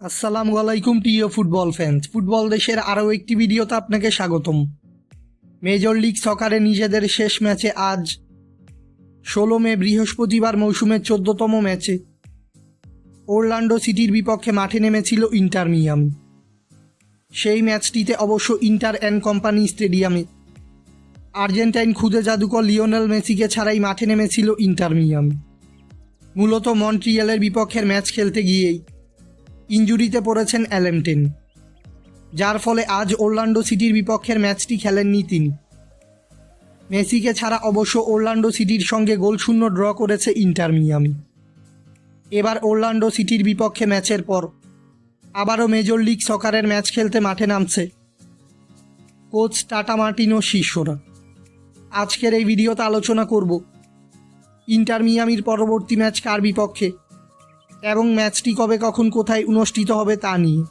আসসালামু আলাইকুম, প্রিয় ফুটবল ফ্যান্স ফুটবল দেশের আরও একটি ভিডিওতে আপনাকে স্বাগতম। মেজর লিগ সকারে নিজেদের শেষ ম্যাচে আজ ষোলো মে বৃহস্পতিবার মৌসুমের চোদ্দতম ম্যাচে ওরল্যান্ডো সিটির বিপক্ষে মাঠে নেমেছিল ইন্টার মিয়ামি। সেই ম্যাচটিতে অবশ্য ইন্টার অ্যান্ড কোম্পানি স্টেডিয়ামে আর্জেন্টাইন খুদে জাদুকর লিওনেল মেসিকে ছাড়াই মাঠে নেমেছিল ইন্টার মিয়ামি। মূলত মন্ট্রিয়ালের বিপক্ষের ম্যাচ খেলতে গিয়েই ইঞ্জুরিতে পড়েছেন অ্যালেমটেন যার ফলে আজ ওরল্যান্ডো সিটির বিপক্ষের ম্যাচটি খেলেননি তিনি মেসিকে ছাড়া অবশ্য ওরল্যান্ডো সিটির সঙ্গে গোলশূন্য ড্র করেছে ইন্টার মিয়ামি। এবার ওরল্যান্ডো সিটির বিপক্ষে ম্যাচের পর আবারও মেজর লিগ সকারের ম্যাচ খেলতে মাঠে নামছে কোচ টাটা মার্টিনো শিষ্যরা আজকের এই ভিডিওতে আলোচনা করব, ইন্টার মিয়ামির পরবর্তী ম্যাচ কার বিপক্ষে? এবং ম্যাচটি কবে কখন কোথায় অনুষ্ঠিত হবে তা নিয়ে।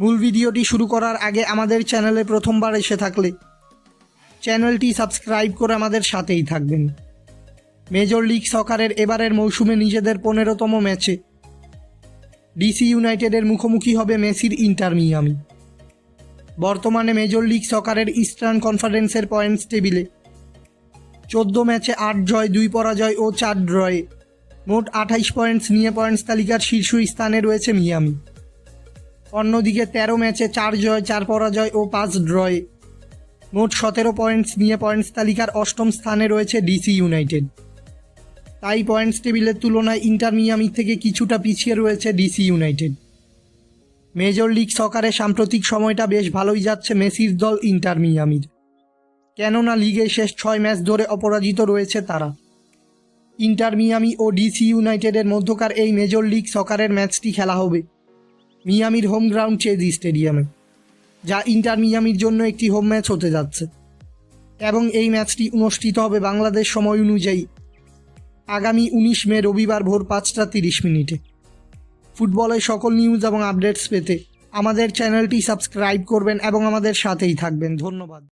মূল ভিডিওটি শুরু করার আগে আমাদের চ্যানেলে প্রথমবার এসে থাকলে চ্যানেলটি সাবস্ক্রাইব করে আমাদের সাথেই থাকবেন। মেজর লিগ সকারের এবারের মৌসুমে নিজেদের পনেরোতম ম্যাচে। ডিসি ইউনাইটেডের মুখোমুখি হবে মেসির ইন্টার মিয়ামি। বর্তমানে মেজর লিগ সকারের ইস্টার্ন কনফারেন্সের পয়েন্টস টেবিলে। চোদ্দ ম্যাচে আট জয়, দুই পরাজয় ও চার ড্রয়ে মোট আঠাইশ পয়েন্টস নিয়ে পয়েন্টস তালিকার শীর্ষ স্থানে রয়েছে মিয়ামি। অন্যদিকে তেরো ম্যাচে চার জয়, চার পরাজয় ও পাঁচ ড্রয়ে মোট সতেরো পয়েন্টস নিয়ে পয়েন্টস তালিকার অষ্টম স্থানে রয়েছে ডিসি ইউনাইটেড তাই পয়েন্টস টেবিলের তুলনায় ইন্টার মিয়ামি থেকে কিছুটা পিছিয়ে রয়েছে ডিসি ইউনাইটেড মেজর লিগ সকারে সাম্প্রতিক সময়টা বেশ ভালোই যাচ্ছে মেসির দল ইন্টার মিয়ামির কেননা লিগে শেষ ছয় ম্যাচ ধরে অপরাজিত রয়েছে তারা। ইন্টার মিয়ামি ও ডিসি ইউনাইটেডের মধ্যকার এই মেজর লিগ সকারের ম্যাচটি খেলা হবে। মিয়ামির হোম গ্রাউন্ড চেজ স্টেডিয়ামে, যা ইন্টার মিয়ামির জন্য একটি হোম ম্যাচ হতে যাচ্ছে। এবং এই ম্যাচটি অনুষ্ঠিত হবে বাংলাদেশ সময় অনুযায়ী আগামী উনিশ মে রবিবার ভোর পাঁচটা তিরিশ মিনিটে। ফুটবলের সকল নিউজ এবং আপডেটস পেতে আমাদের চ্যানেলটি সাবস্ক্রাইব করবেন এবং আমাদের সাথেই থাকবেন। ধন্যবাদ।